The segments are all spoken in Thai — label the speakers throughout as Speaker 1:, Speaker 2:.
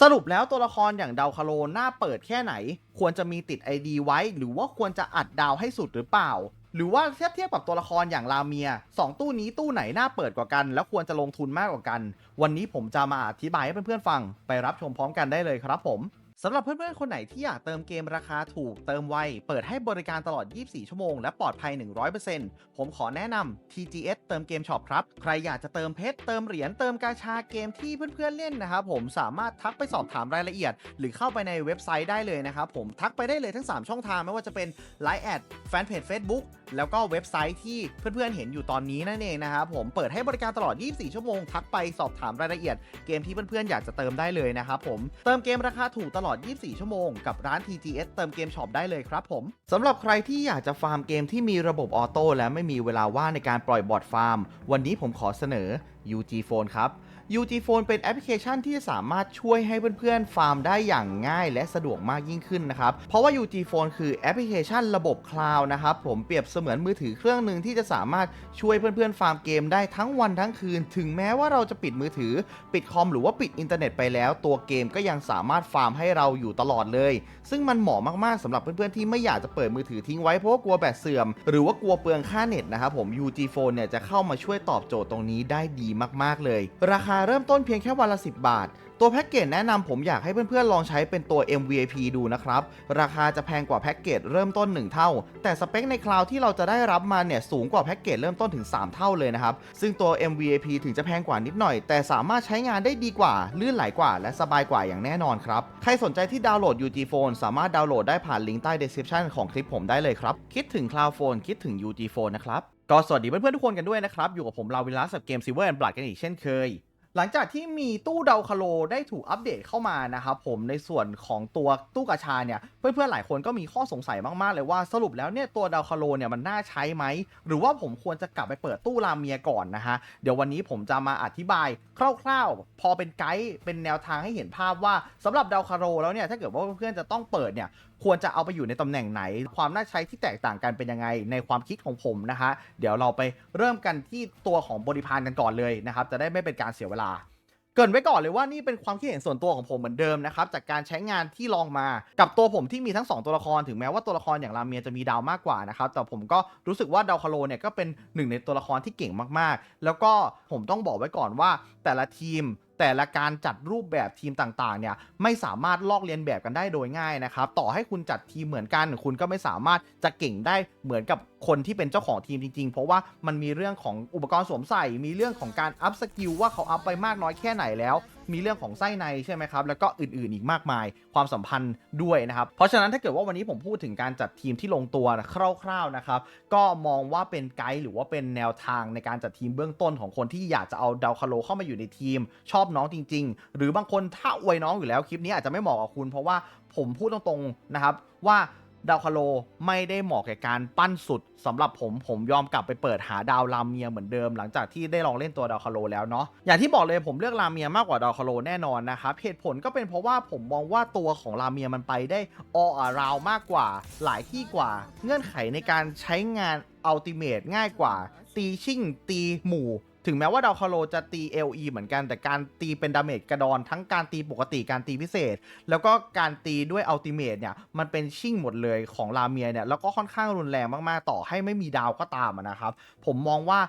Speaker 1: สรุปแล้วตัวละครอย่างดาวคาโลน่าเปิดแค่ไหน ควรจะมีติด ID ไว้ หรือว่าควรจะอัดดาวให้สุดหรือเปล่า หรือว่าเทียบเทียบกับตัวละครอย่างลาเมียสองตู้นี้ตู้ไหนน่าเปิดกว่ากัน แล้วควรจะลงทุนมากกว่ากัน วันนี้ผมจะมาอธิบายให้เพื่อนๆฟัง ไปรับชมพร้อมกันได้เลยครับผม สำหรับเพื่อนๆ คนไหนที่อยากเติมเกมราคาถูกเติมไว เปิดให้บริการตลอด 24 ชั่วโมง และปลอดภัย 100%ผมขอแนะนำ TGS เติมเกมช็อปครับ ใครอยากจะเติมเพชร เติมเหรียญ เติมกาชาเกมที่เพื่อนๆ เล่นนะครับผมสามารถทักไปสอบถามรายละเอียด หรือเข้าไปในเว็บไซต์ได้เลยนะครับผมทักไปได้เลยทั้ง 3 ช่องทางไม่ว่าจะเป็น Line แอดแฟนเพจ Facebook แล้วก็เว็บไซต์ที่เพื่อนๆเห็นอยู่ตอนนี้นั่นเองนะครับผมเปิดให้บริการตลอด 24 ชั่วโมง ทักไปสอบถามรายละเอียดเกมที่เพื่อนๆอยากจะเติมได้เลยนะครับผมเติมเกมราคาถูกตลอด 24 ชั่วโมงกับร้าน TGS เติมเกมช็อปได้เลยครับผมสำหรับใครที่อยากจะฟาร์มเกมที่มีระบบออโต้และไม่มีเวลาว่างในการปล่อยบอทฟาร์ม วันนี้ผมขอเสนอ UG Phone ครับ UG Phone เป็นแอปพลิเคชันที่สามารถช่วยให้เพื่อนๆ ฟาร์มได้อย่างง่ายและสะดวกมากยิ่งขึ้นนะครับ เพราะว่า UG Phone คือแอปพลิเคชันระบบคลาวด์นะครับผมเปรียบเสมือนมือถือเครื่องหนึ่งที่จะสามารถช่วยเพื่อนๆ ฟาร์มเกมได้ทั้งวันทั้งคืน ถึงแม้ว่าเราจะปิดมือถือ ปิดคอมหรือว่าปิดอินเทอร์เน็ตไปแล้ว ตัวเกมก็ยังสามารถฟาร์มให้เราอยู่ตลอดเลย ซึ่งมันเหมาะมากๆสำหรับเพื่อนๆ ที่ไม่อยากจะเปิดมือถือทิ้งไว้เพราะว่ากลัวแบตเสื่อม หรือว่ากลัวเปลืองค่าเน็ตนะครับผม UG Phone เนี่ยจะเข้ามาช่วยตอบโจทย์ตรงนี้ได้ดีมากๆเลย ราคาเริ่มต้นเพียงแค่วันละ 10 บาท ตัวแพ็กเกจแนะนำผมอยากให้เพื่อนๆลองใช้เป็นตัว MVP ดูนะครับ ราคาจะแพงกว่าแพ็กเกจเริ่มต้น 1 เท่า แต่สเปคในคลาวที่เราจะได้รับมาเนี่ยสูงกว่าแพ็กเกจเริ่มต้นถึง 3 เท่าเลยนะครับ ซึ่งตัว MVP ถึงจะแพงกว่านิดหน่อย แต่สามารถใช้งานได้ดีกว่า ลื่นไหลกว่า และสบายกว่าอย่างแน่นอนครับ ใครสนใจที่ดาวน์โหลด UG Phone สามารถดาวน์โหลดได้ผ่านลิงก์ใต้ description ของคลิปผมได้เลยครับ คิดถึง Cloud Phone คิดถึง UG Phone นะครับ ก็สวัสดีเพื่อนๆทุกคนกันด้วยนะครับ อยู่กับผมลาวิลาสกับเกม Silver and Blood กันอีกเช่นเคย หลังจากที่มีตู้เดาคาโลได้ถูกอัปเดตเข้ามานะครับผมในส่วนของตัวตู้กาชาเนี่ย เพื่อนๆหลายคนก็มีข้อสงสัยมากๆเลยว่าสรุปแล้วเนี่ยตัวเดาคาโลเนี่ยมันน่าใช้ไหม หรือว่าผมควรจะกลับไปเปิดตู้รามเมียก่อนนะฮะ เดี๋ยววันนี้ผมจะมาอธิบายคร่าวๆ พอเป็นไกด์เป็นแนวทางให้เห็นภาพว่าสำหรับดาวคาโลแล้วเนี่ยถ้าเกิดว่าเพื่อนๆจะต้องเปิดเนี่ยควรจะเอาไปอยู่ในตำแหน่งไหน ความน่าใช้ที่แตกต่างกันเป็นยังไงในความคิดของผมนะฮะเดี๋ยวเราไปเริ่มกันที่ตัวของบริพารกันก่อนเลยนะครับจะได้ไม่เป็นการเสียเวลาเกรินไว้ก่อนเลยว่านี่เป็นความคิดเห็นส่วนตัวของผมเหมือนเดิมนะครับจากการใช้งานที่ลองมากับตัวผมที่มีทั้ง 2 ตัวละครถึงแม้ว่าตัวละครอย่างราเมียจะมีดาวมากกว่านะครับแต่ผมก็รู้สึกว่าดาวคาโลเนี่ยก็เป็นหนึ่งในตัวละครที่เก่งมากๆ แล้วก็ผมต้องบอกไว้ก่อนว่าแต่ละทีม แต่ละการจัดรูปแบบทีมต่างๆเนี่ยไม่สามารถลอกเลียนแบบกันได้โดยง่ายนะครับ ต่อให้คุณจัดทีมเหมือนกัน คุณก็ไม่สามารถจะเก่งได้เหมือนกับคนที่เป็นเจ้าของทีมจริงๆ เพราะว่ามันมีเรื่องของอุปกรณ์สวมใส่ มีเรื่องของการอัพสกิลว่าเขาอัพไปมากน้อยแค่ไหนแล้ว มีเรื่องของไส้ในใช่ไหมครับ แล้วก็อื่นๆอีกมากมาย ความสัมพันธ์ด้วยนะครับ เพราะฉะนั้นถ้าเกิดว่าวันนี้ผมพูดถึงการจัดทีมที่ลงตัวคร่าวๆนะครับ ก็มองว่าเป็นไกด์หรือว่าเป็นแนวทางในการจัดทีมเบื้องต้นของคนที่อยากจะเอาดาวคาโลเข้ามาอยู่ในทีม ชอบน้องจริง ๆ หรือบางคนถ้าอวยน้องอยู่แล้วคลิปนี้อาจจะไม่เหมาะกับคุณ เพราะว่าผมพูดตรงๆนะครับว่า ดาวคาโลไม่ได้เหมาะแก่การปั้นสุดสำหรับผมผมยอมกลับไปเปิดหาดาวรามเมียเหมือนเดิมหลังจากที่ได้ลองเล่นตัวดาวคาโลแล้วเนาะอย่างที่บอกเลยผมเลือกรามเมียมากกว่าดาวคาโลแน่นอนนะครับเหตุผลก็เป็นเพราะว่าผมมองว่าตัวของรามเมียมันไปได้ all around มากกว่าหลายที่กว่า เงื่อนไขในการใช้งานอัลติเม e ง่ายกว่า ตีชิ่งตีหมู่ ถึงแม้ว่าดาวคาโลจะตี LE เหมือนกัน แต่การตีเป็นดาเมจกระดอนทั้งการตีปกติการตีพิเศษ แล้วก็การตีด้วยอัลติเม e เนี่ยมันเป็นชิ่งหมดเลยของลาเมียเนี่ยแล้วก็ค่อนข้างรุนแรงมากๆ ต่อให้ไม่มีดาวก็ตามนะครับ ผมมองว่า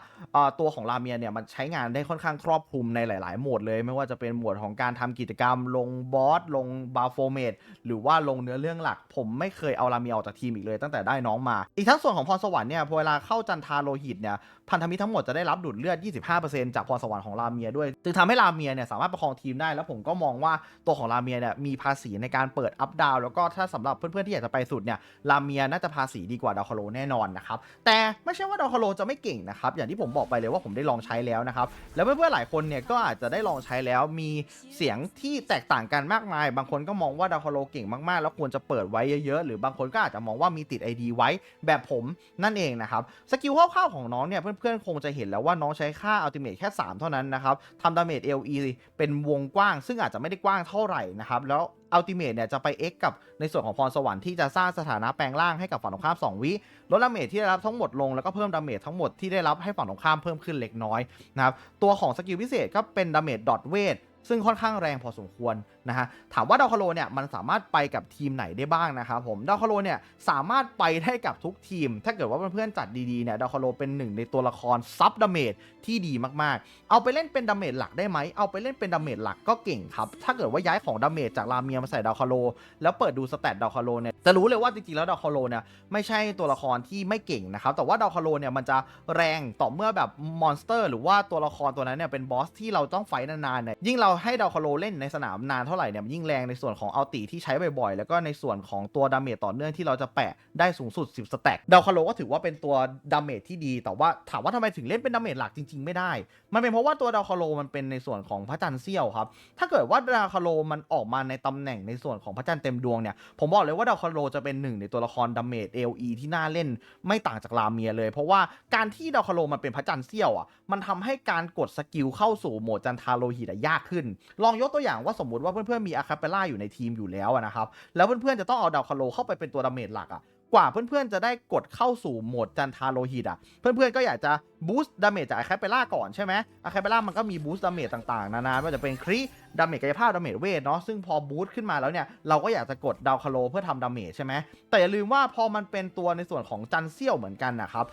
Speaker 1: ตัวของลาเมียเนี่ยมันใช้งานได้ค่อนข้างครอบคลุมในหลาย ๆ โหมดเลย ไม่ว่าจะเป็นโหมดของการทำกิจกรรม ลงบอสลงบาร์โฟเมดหรือว่าลงเนื้อเรื่องหลัก ผมไม่เคยเอาลาเมียออกจากทีมอีกเลยตั้งแต่ได้น้องมา อีกทั้งส่วนของพรสวรรค์เนี่ยพอเวลาเข้าจันทาโลหิตเนี่ยพันธมิตรทั้งหมดจะได้รับดูดเลือด25%จากพรสวรรค์ของลาเมียด้วย จึงทำให้ลาเมียเนี่ยสามารถประคองทีมได้ แล้วผมก็มองว่าตัวของลาเมียเนี่ยมีภาษีในการเปิดอัพดาวแล้วก็ถ้าสำหรับเพื่อนๆที่อยากจะไปสุดเนี่ยลาเมียน่าจะภาษีดีกว่าดาวคาโลแน่นอนนะครับ แต่ไม่ใช่ว่าดาวคาโลจะไม่เก่งนะครับ อย่างที่ผมบอกไปเลยว่าผมได้ลองใช้แล้วนะครับ แล้วเพื่อนๆหลายคนเนี่ยก็อาจจะได้ลองใช้แล้วมีเสียงที่แตกต่างกันมากมาย บางคนก็มองว่าดาวคาโลเก่งมากๆ แล้วควรจะเปิดไว้เยอะๆ หรือบางคนก็อาจจะมองว่ามีติด ID ไว้แบบผมนั่นเองนะครับสกิลคร่าวๆของน้องเนี่ยเพื่อนๆคงจะเห็นแล้วว่าน้องใช้ค่าอัลติเมทแค่ 3 เท่านั้นนะครับทำดาเมจ LE เป็นวงกว้าง ซึ่งอาจจะไม่ได้กว้างเท่าไหร่นะครับ แล้วอัลติเมทเนี่ยจะไป X กับในส่วนของพรสวรรค์ที่จะสร้างสถานะแปลงร่างให้กับฝั่งตรงข้าม 2 วิลดดาเมจที่ได้รับทั้งหมดลงแล้วก็เพิ่มดาเมจทั้งหมดที่ได้รับให้ฝั่งตรงข้ามเพิ่มขึ้นเล็กน้อยนะครับตัวของสกิลพิเศษก็เป็นดาเมจดอทเวท ซึ่งค่อนข้างแรงพอสมควรนะฮะถามว่าดาวคาโลเนี่ยมันสามารถไปกับทีมไหนได้บ้างนะครับผมดาวคาโลเนี่ยสามารถไปได้กับทุกทีม ถ้าเกิดว่าเพื่อนๆจัดดีๆเนี่ยดาวคาโลเป็นหนึ่งในตัวละครซับดาเมจที่ดีมากๆ เอาไปเล่นเป็นดาเมจหลักได้ไหมเอาไปเล่นเป็นดาเมจหลักก็เก่งครับถ้าเกิดว่าย้ายของดาเมจจากลาเมียมาใส่ดาวคาโลแล้วเปิดดูสแตทดาวคาโลเนี่ยจะรู้เลยว่าจริงๆแล้วดาวคาโลเนี่ยไม่ใช่ตัวละครที่ไม่เก่งนะครับแต่ว่าดาวคาโลเนี่ยมันจะแรงต่อเมื่อแบบมอนสเตอร์ หรือว่าตัวละครตัวนั้นเนี่ยเป็นบอสที่เราต้องไฟนานๆเนี่ยยิ่งเราให้ดาวคาโลเล่นในสนามนานเท่าไหร่เนี่ยมันยิ่งแรงในส่วนของอัลติที่ใช้บ่อยๆ แล้วก็ในส่วนของตัวดาเมจต่อเนื่องที่เราจะแปะได้สูงสุด 10 สแต็กดาวคาโลก็ถือว่าเป็นตัวดาเมจที่ดี แต่ว่าถามว่าทำไมถึงเล่นเป็นดาเมจหลักจริง ๆ ไม่ได้ มันเป็นเพราะว่าตัวดาวคาโลมันเป็นในส่วนของพระจันทร์เสี้ยวครับ ถ้าเกิดว่าดาวคาโลมันออกมาในตำแหน่งในส่วนของพระจันทร์เต็มดวงเนี่ย ผมบอกเลยว่าดาวคาโลจะเป็นหนึ่งในตัวละครดาเมจ LE ที่น่าเล่นไม่ต่างจากลาเมียเลย เพราะว่าการที่ดาวคาโลมันเป็นพระจันทร์เสี้ยวอะ มันทำให้การกดสกิลเข้าสู่โหมดจันทาโลหิตยากขึ้นลองยกตัวอย่างว่าสมมติว่าเพื่อนๆมีอาคาเปล่าอยู่ในทีมอยู่แล้วนะครับ แล้วเพื่อนๆจะต้องเอาดาวคาโลเข้าไปเป็นตัวดาเมจหลักอะกว่าเพื่อนๆจะได้กดเข้าสู่โหมดจันทาโลหิตอะ เพื่อนๆก็อยากจะบูสต์ดาเมจจากอาคาเปล่าก่อนใช่ไหมอาคาเปล่ามันก็มีบูสต์ดาเมจต่างๆ นานาไม่ว่าจะเป็นคริดาเมจกายภาพดาเมจเวทเนาะซึ่งพอบูสต์ขึ้นมาแล้วเนี่ย เราก็อยากจะกดดาวคาโลเพื่อทำดาเมจใช่ไหมแต่อย่าลืมว่าพอมันเป็นตัวในส่วนของจันเซี่ยวเหมือนกันนะครับ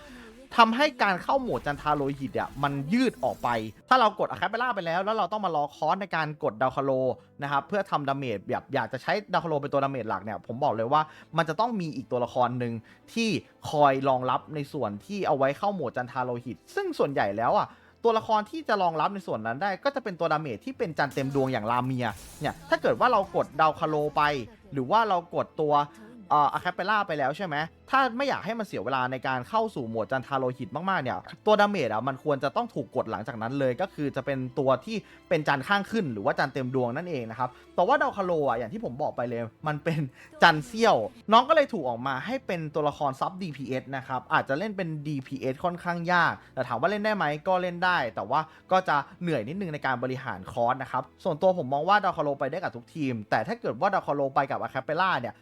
Speaker 1: ทำให้การเข้าโหมดจันทาโลหิตอะมันยืดออกไป ถ้าเรากดอะคาเปล่าไปแล้ว แล้วเราต้องมารอคอสในการกดดาวคาโลนะครับเพื่อทำดาเมจแบบอยากจะใช้ดาวคาโลเป็นตัวดาเมจหลักเนี่ยผมบอกเลยว่ามันจะต้องมีอีกตัวละครหนึ่งที่คอยรองรับในส่วนที่เอาไว้เข้าโหมดจันทาโลหิต ซึ่งส่วนใหญ่แล้วอะตัวละครที่จะรองรับในส่วนนั้นได้ ก็จะเป็นตัวดาเมจที่เป็นจันเต็มดวงอย่างลาเมียเนี่ยถ้าเกิดว่าเรากดดาวคาโลไป หรือว่าเรากดตัว เอ่ออะคาเปล่าไปแล้วใช่ไหมถ้าไม่อยากให้มันเสียเวลาในการเข้าสู่โหมดจันทาโลหิตมากๆเนี่ย ตัวดาเมจอะมันควรจะต้องถูกกดหลังจากนั้นเลย ก็คือจะเป็นตัวที่เป็นจันข้างขึ้น หรือว่าจันเต็มดวงนั่นเองนะครับแต่ว่าดาวคาโลอะอย่างที่ผมบอกไปเลย มันเป็นจันเซี่ยว น้องก็เลยถูกออกมาให้เป็นตัวละครซับ DPS นะครับอาจจะเล่นเป็น DPS ค่อนข้างยาก แต่ถามว่าเล่นได้ไหมก็เล่นได้ แต่ว่าก็จะเหนื่อยนิดนึงในการบริหารคอร์สนะครับส่วนตัวผมมองว่าดาวคาโลไปได้กับทุกทีม แต่ถ้าเกิดว่าดาวคาโลไปกับอะคาเปล่าเนี่ย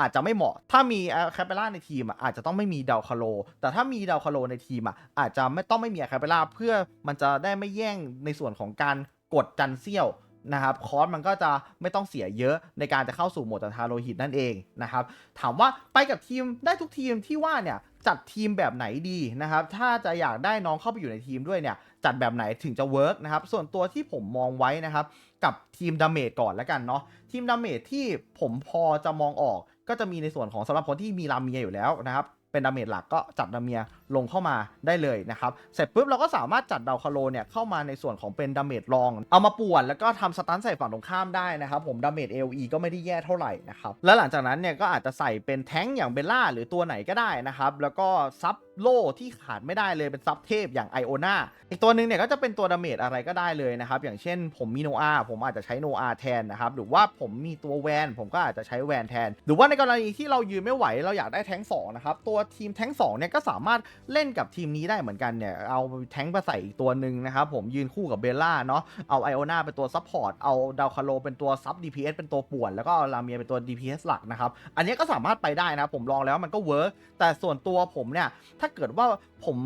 Speaker 1: อาจจะไม่เหมาะ ถ้ามีอะคาเปล่าในทีมอาจจะต้องไม่มีดาวคาโล แต่ถ้ามีดาวคาโลในทีมอาจจะไม่ต้องไม่มีอะคาเปล่าเพื่อมันจะได้ไม่แย่งในส่วนของการกดจันเซี่ยวนะครับคอร์สมันก็จะไม่ต้องเสียเยอะในการจะเข้าสู่โหมดจันทาโลหิตนั่นเองนะครับถามว่าไปกับทีมได้ทุกทีมที่ว่าเนี่ยจัดทีมแบบไหนดีนะครับถ้าจะอยากได้น้องเข้าไปอยู่ในทีมด้วยเนี่ยจัดแบบไหนถึงจะเวิร์กนะครับส่วนตัวที่ผมมองไว้นะครับกับทีมดาเมจก่อนแล้วกันเนาะทีมดาเมจที่ผมพอจะมองออก ก็จะมีในส่วนของสำหรับคนที่มีลาเมียอยู่แล้วนะครับเป็นดาเมจหลักก็จัดดาเมียลงเข้ามาได้เลยนะครับ เสร็จปุ๊บเราก็สามารถจัดดาวคาโลเนี่ยเข้ามาในส่วนของเป็นดาเมจรอง เอามาป่วนแล้วก็ทำสตันใส่ฝั่งตรงข้ามได้นะครับ ผมดาเมจ LE ก็ไม่ได้แย่เท่าไหร่นะครับ แล้วหลังจากนั้นเนี่ยก็อาจจะใส่เป็นแท้งอย่างเบลล่าหรือตัวไหนก็ได้นะครับ แล้วก็ซับโล่ที่ขาดไม่ได้เลยเป็นซับเทพอย่างไอโอนาอีกตัวหนึ่งเนี่ยก็จะเป็นตัวดาเมจอะไรก็ได้เลยนะครับ อย่างเช่นผมมีโนอาผมอาจจะใช้โนอาแทนนะครับ หรือว่าผมมีตัวแวน ผมก็อาจจะใช้แวนแทน หรือว่าในกรณีที่เรายืนไม่ไหวเราอยากได้แท้งสองนะครับ ตัวทีมแท้งสองเนี่ยก็สามารถเล่นกับทีมนี้ได้เหมือนกันเนี่ย เอาแท้งมาใส่อีกตัวหนึ่งนะครับผมยืนคู่กับเบลล่าเนาะเอาไอโอนาเป็นตัวซับพอร์ตเอาดาวคาโลเป็นตัวซับ DPS เป็นตัวป่วนแล้วก็เอาลาเมียเป็นตัว DPS หลักนะครับอันนี้ก็สามารถไปได้นะผมลองแล้วมันก็เวิร์กแต่ส่วนตัวผมเนี่ยถ้าเกิดว่าผม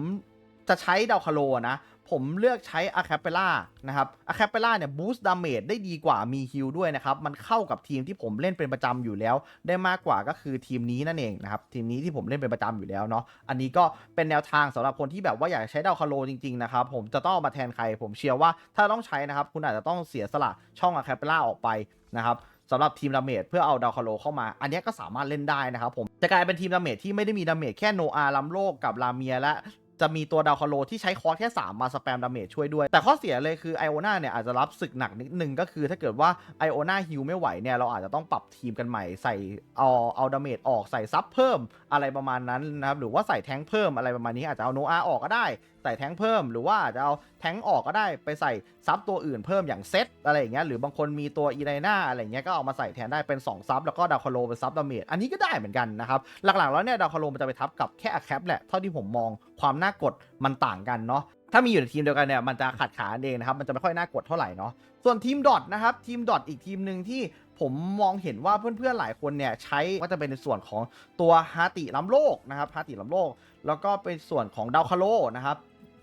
Speaker 1: จะใช้ดาวคาโลนะ ผมเลือกใช้อะคาเปล่านะครับอะคาเปล่าเนี่ยบูสต์ดาเมจได้ดีกว่ามีฮิลด้วยนะครับ มันเข้ากับทีมที่ผมเล่นเป็นประจำอยู่แล้ว ได้มากกว่าก็คือทีมนี้นั่นเองนะครับ ทีมนี้ที่ผมเล่นเป็นประจำอยู่แล้วเนาะ อันนี้ก็เป็นแนวทางสำหรับคนที่แบบว่าอยากใช้ดาวคาโลจริงๆนะครับ ผมจะต้องมาแทนใคร ผมเชื่อว่าถ้าต้องใช้นะครับ คุณอาจจะต้องเสียสละช่องอะคาเปล่าออกไปนะครับ สำหรับทีมดาเมจเพื่อเอาดาวคาโลเข้ามา อันนี้ก็สามารถเล่นได้นะครับผมจะกลายเป็นทีมดาเมจที่ไม่ได้มีดาเมจแค่โนอาลัมโลกกับลาเมียและ จะมีตัวดาวคาโลที่ใช้คอร์สแค่ 3 มาสแปมดาเมจช่วยด้วย แต่ข้อเสียเลยคือไอโอนาเนี่ยอาจจะรับศึกหนักนิดนึงก็คือถ้าเกิดว่าไอโอนาฮิลไม่ไหวเนี่ย เราอาจจะต้องปรับทีมกันใหม่ใส่เอาเอาดาเมจออกใส่ซับเพิ่มอะไรประมาณนั้นนะครับ หรือว่าใส่แท้งเพิ่มอะไรประมาณนี้อาจจะเอาโนอาออกก็ได้ ใส่แท้งเพิ่ม หรือว่าอาจจะเอาแท้งออกก็ได้ไปใส่ซับตัวอื่นเพิ่มอย่างเซตอะไรอย่างเงี้ยหรือบางคนมีตัวอีไ n นาอะไรเงี้ยก็เอามาใส่แทนได้เป็น2ซับแล้วก็ดาวคาโลเป็นซับดาเมจอันนี้ก็ได้เหมือนกันนะครับหลักๆแล้วเนี่ยดาวคาโลมันจะไปทับกับแค่อะแคปแหละเท่าที่ผมมองความน่ากดมันต่างกันเนาะถ้ามีอยู่ในทีมเดียวกันเนี่ยมันจะขัดขานเองนะครับมันจะไม่ค่อยน่ากดเท่าไหร่เนาะส่วนทีมดอทนะครับทีมดอทอีกทีมหนึ่งที่ผมมองเห็นว่าเพื่อนๆหลายคนเนี่ยใช้ก็จะเป็นในส่วนของตัวฮาติล้ำโลกนะครับฮาติล้ำโลก แล้วก็เป็นส่วนของดาวคาโลนะครับ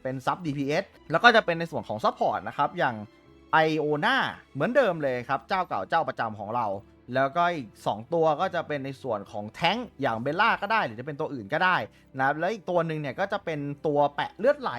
Speaker 1: เป็นซับ DPS แล้วก็จะเป็นในส่วนของซัพพอร์ตนะครับอย่างไอโอนาเหมือนเดิมเลยครับ เจ้าเก่าเจ้าประจำของเรา แล้วก็อีก 2 ตัวก็จะเป็นในส่วนของแท้งอย่างเบลล่าก็ได้ หรือจะเป็นตัวอื่นก็ได้นะครับแล้วอีกตัวหนึ่งเนี่ยก็จะเป็นตัวแปะเลือดไหล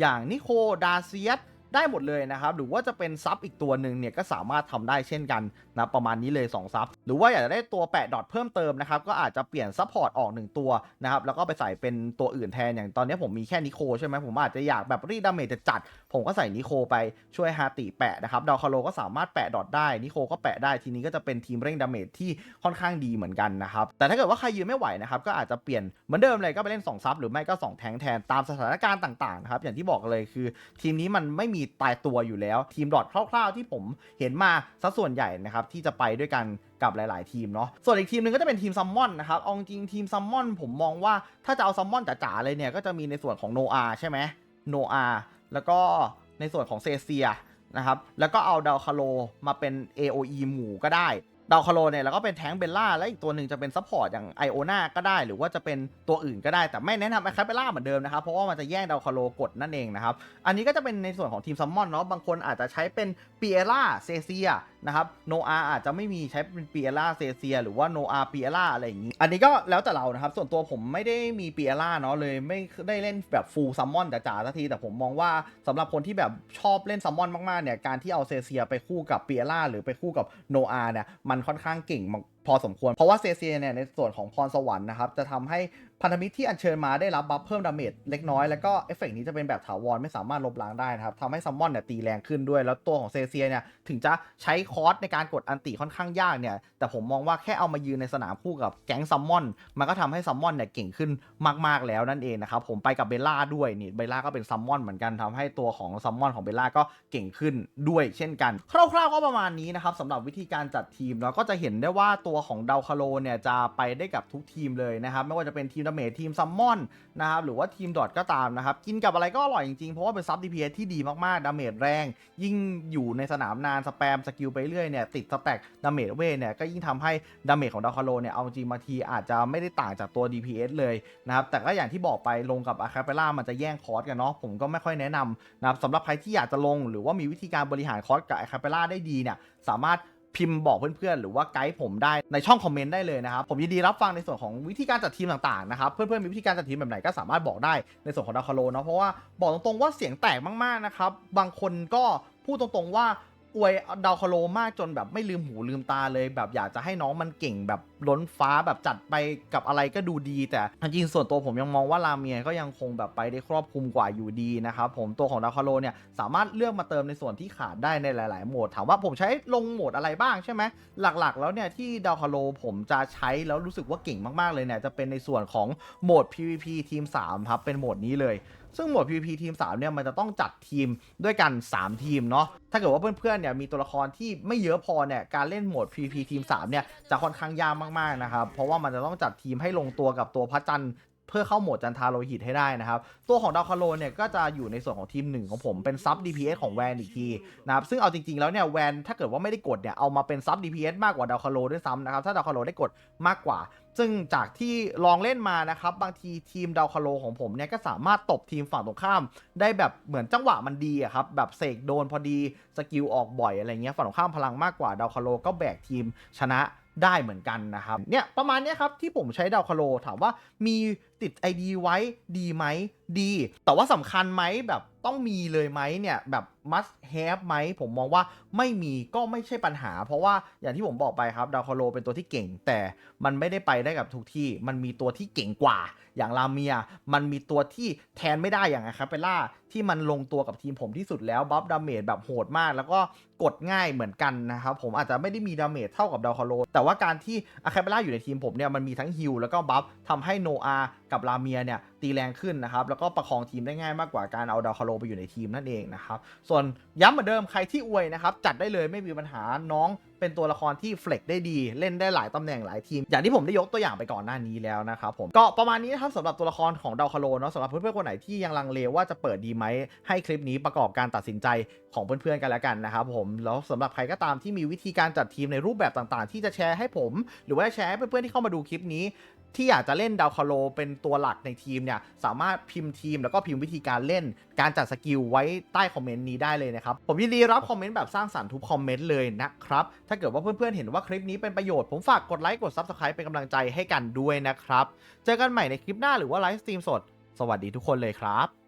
Speaker 1: อย่างนิโคดาเซียสได้หมดเลยนะครับ หรือว่าจะเป็นซับอีกตัวหนึ่งเนี่ยก็สามารถทำได้เช่นกันนะประมาณนี้เลย2ซับหรือว่าอยากจะได้ตัวแปะดอทเพิ่มเติมนะครับก็อาจจะเปลี่ยนซัพพอร์ตออก 1 ตัวนะครับแล้วก็ไปใส่เป็นตัวอื่นแทนอย่างตอนนี้ผมมีแค่นิโคใช่ไหมผมอาจจะอยากแบบรีดดาเมจจัด ผมก็ใส่นิโคไปช่วยฮาติแปะนะครับดาวคาโลก็สามารถแปะดอทได้นิโคก็แปะได้ทีนี้ก็จะเป็นทีมเร่งดาเมจที่ค่อนข้างดีเหมือนกันนะครับแต่ถ้าเกิดว่าใครยืนไม่ไหวนะครับก็อาจจะเปลี่ยนเหมือนเดิมเลยก็ไปเล่น2ซับหรือไม่ก็2แทงแทนตามสถานการณ์ต่างๆนะครับอย่างที่บอกเลยคือ ทีมนี้มันไม่มีตายตัวอยู่แล้ว ทีมดอทคร่าวๆที่ผมเห็นมาซะส่วนใหญ่นะครับที่จะไปด้วยกันกับหลาย ๆ ทีมเนาะ ส่วนอีกทีมหนึ่งก็จะเป็นทีมซัมมอนนะครับเอาจริงทีมซัมมอนผมมองว่าถ้าจะเอาซัมมอนจ๋า ๆ เลยเนี่ยก็จะมีในส่วนของโนอาใช่ไหมโนอาแล้วก็ในส่วนของเซเซียนะครับ แล้วก็เอาดาวคาโลมาเป็น AOE หมู่ก็ได้ดาวคาโลเนี่ยแล้วก็เป็นแทงเบลล่า และอีกตัวหนึ่งจะเป็นซัพพอร์ตอย่างไอโอนาก็ได้ หรือว่าจะเป็นตัวอื่นก็ได้ แต่ไม่แนะนำไอคาเบลล่าเหมือนเดิมนะครับ เพราะว่ามันจะแย่งดาวคาโลกดนั่นเองนะครับ อันนี้ก็จะเป็นในส่วนของทีมซัมมอนเนาะ บางคนอาจจะใช้เป็นเปียร่าเซเซีย นะครับโนอาอาจจะไม่มีใช้เป็นเปียร่าเซเซีย หรือว่าโนอาเปียร่าอะไรอย่างนี้ อันนี้ก็แล้วแต่เรานะครับ ส่วนตัวผมไม่ได้มีเปียร่าเนาะเลยไม่ได้เล่นแบบฟูลซัมมอนจ๋าๆสักทีแต่ผมมองว่าสำหรับคนที่แบบชอบเล่นซัมมอนมากๆเนี่ยการที่เอาเซเซียไปคู่กับเปียร่าหรือไปคู่กับโนอาเนี่ยมันค่อนข้างเก่งพอสมควร เพราะว่าเซเซียเนี่ยในส่วนของพรสวรรค์นะครับจะทำให้ พันธมิตรที่อัญเชิญมาได้รับบัฟเพิ่มดาเมจเล็กน้อย แล้วก็เอฟเฟกต์นี้จะเป็นแบบถาวรไม่สามารถลบล้างได้นะครับทำให้ซัมมอนเนี่ยตีแรงขึ้นด้วย แล้วตัวของเซเซียเนี่ยถึงจะใช้คอร์สในการกดอันติค่อนข้างยากเนี่ย แต่ผมมองว่าแค่เอามายืนในสนามคู่กับแก๊งซัมมอน มันก็ทำให้ซัมมอนเนี่ยเก่งขึ้นมาก ๆแล้วนั่นเองนะครับ ผมไปกับเบลล่าด้วยนี่ เบลล่าก็เป็นซัมมอนเหมือนกันทำให้ตัวของซัมมอนของเบลล่าก็เก่งขึ้นด้วยเช่นกัน คร่าวๆก็ประมาณนี้นะครับสำหรับวิธีการจัดทีมเนาก็จะเห็นได้ว่าตัวของดาวคาโลเนี่ยจะไปได้กับทุกทีมเลยนะครับไม่ว่าจะเป็นทีมเมจทีมซัมมอนนะครับหรือว่าทีมดอทก็ตามนะครับกินกับอะไรก็อร่อยจริงๆ เพราะว่าเป็นซับ DPS ที่ดีมากๆ ดาเมจแรง ยิ่งอยู่ในสนามนานสแปมสกิลไปเรื่อยเนี่ยติดสแต็กดาเมจเวทเนี่ยก็ยิ่งทำให้ดาเมจของดาวคาโลเนี่ยเอาจริงบางทีอาจจะไม่ได้ต่างจากตัว DPS เลยนะครับแต่ก็อย่างที่บอกไปลงกับอาคาเปล่ามันจะแย่งคอร์สกันเนาะผมก็ไม่ค่อยแนะนำนะครับสำหรับใครที่อยากจะลง หรือว่ามีวิธีการบริหารคอร์สกับอาคาเปล่าได้ดีเนี่ยสามารถ พิมพ์บอกเพื่อนๆ หรือว่าไกด์ผมได้ในช่องคอมเมนต์ได้เลยนะครับ ผมยินดีรับฟังในส่วนของวิธีการจัดทีมต่างๆนะครับ เพื่อนๆ มีวิธีการจัดทีมแบบไหนก็สามารถบอกได้ในส่วนของดาวคาโลเนาะเพราะว่าบอกตรงๆว่าเสียงแตกมากๆนะครับบางคนก็พูดตรงๆว่า อวยดาวคาโลมากจนแบบไม่ลืมหูลืมตาเลย แบบอยากจะให้น้องมันเก่งแบบล้นฟ้าแบบจัดไปกับอะไรก็ดูดี แต่จริงๆส่วนตัวผมยังมองว่าลาเมียก็ยังคงแบบไปได้ครอบคลุมกว่าอยู่ดีนะครับผมตัวของดาวคาโลเนี่ยสามารถเลือกมาเติมในส่วนที่ขาดได้ในหลาย ๆ โหมดถามว่าผมใช้ลงโหมดอะไรบ้างใช่ไหมหลักๆ แล้วเนี่ยที่ดาวคาโลผมจะใช้แล้วรู้สึกว่าเก่งมากๆเลยเนี่ยจะเป็นในส่วนของโหมด PVP ทีม3ครับเป็นโหมดนี้เลย ซึ่งโหมด PVP ทีม 3 เนี่ยมันจะต้องจัดทีมด้วยกัน 3 ทีมเนาะ ถ้าเกิดว่าเพื่อนๆ เนี่ยมีตัวละครที่ไม่เยอะพอเนี่ยการเล่นโหมด PVP ทีม 3 เนี่ยจะค่อนข้างยากมากๆ นะครับ เพราะว่ามันจะต้องจัดทีมให้ลงตัวกับตัวพระจันทร์ เพื่อเข้าโหมดจันทาโลหิตให้ได้นะครับ ตัวของดาวคาโลเนี่ยก็จะอยู่ในส่วนของทีมหนึ่งของผมเป็นซับ DPS ของแวนอีกทีนะครับซึ่งเอาจริงๆแล้วเนี่ยแวนถ้าเกิดว่าไม่ได้กดเนี่ยเอามาเป็นซับ DPS มากกว่าดาวคาโลด้วยซ้ำนะครับถ้าดาวคาโลได้กดมากกว่าซึ่งจากที่ลองเล่นมานะครับบางทีทีมดาวคาโลของผมเนี่ยก็สามารถตบทีมฝั่งตรงข้าม ได้แบบเหมือนจังหวะมันดีอะครับแบบเสกโดนพอดีสกิลออกบ่อยอะไรเงี้ยฝั่งตรงข้ามพลังมากกว่าดาวคาโลก็แบกทีมชนะ ได้เหมือนกันนะครับ เนี่ยประมาณนี้ครับที่ผมใช้ดาวคาโลถามว่ามีติด ID ไว้ดีไหมดี แต่ว่าสำคัญไหมแบบ ต้องมีเลยไหมเนี่ยแบบ must have ไหมผมมองว่าไม่มีก็ไม่ใช่ปัญหา เพราะว่าอย่างที่ผมบอกไปครับดาวคาโลเป็นตัวที่เก่ง แต่มันไม่ได้ไปได้กับทุกที่ มันมีตัวที่เก่งกว่า อย่างลาเมีย มันมีตัวที่แทนไม่ได้อย่างอะคาเปล่าที่มันลงตัวกับทีมผมที่สุดแล้วบัฟดาเมจแบบโหดมาก แล้วก็กดง่ายเหมือนกันนะครับผมอาจจะไม่ได้มีดาเมจเท่ากับดาวคาโลแต่ว่าการที่อะคาเปล่าอยู่ในทีมผมเนี่ยมันมีทั้งฮิลแล้วก็บัฟทำให้โนอา กับลาเมียเนี่ยตีแรงขึ้นนะครับแล้วก็ประคองทีมได้ง่ายมากกว่าการเอาดาวคาโลไปอยู่ในทีมนั่นเองนะครับส่วนย้ำเหมือนเดิมใครที่อวยนะครับจัดได้เลยไม่มีปัญหาน้องเป็นตัวละครที่เฟล็กได้ดี เล่นได้หลายตำแหน่งหลายทีม อย่างที่ผมได้ยกตัวอย่างไปก่อนหน้านี้แล้วนะครับผมก็ประมาณนี้นะครับสำหรับตัวละครของดาวคาโลเนาะสำหรับเพื่อนๆคนไหนที่ยังลังเลว่าจะเปิดดีไหมให้คลิปนี้ประกอบการตัดสินใจของเพื่อนๆกันแล้วกันนะครับผมแล้วสำหรับใครก็ตามที่มีวิธีการจัดทีมในรูปแบบต่างๆ ที่จะแชร์ให้ผม หรือว่าแชร์ให้เพื่อนๆที่เข้ามาดูคลิปนี้ ที่อยากจะเล่นดาวคาโลเป็นตัวหลักในทีมเนี่ยสามารถพิมพ์ทีมแล้วก็พิมพ์วิธีการเล่น การจัดสกิลไว้ใต้คอมเมนต์นี้ได้เลยนะครับ ผมยินดีรับคอมเมนต์แบบสร้างสรรค์ทุกคอมเมนต์เลยนะครับ ถ้าเกิดว่าเพื่อนๆเห็นว่าคลิปนี้เป็นประโยชน์ผมฝากกดไลค์กด Subscribe เป็นกำลังใจให้กันด้วยนะครับ เจอกันใหม่ในคลิปหน้าหรือว่าไลฟ์สตรีมสด สวัสดีทุกคนเลยครับ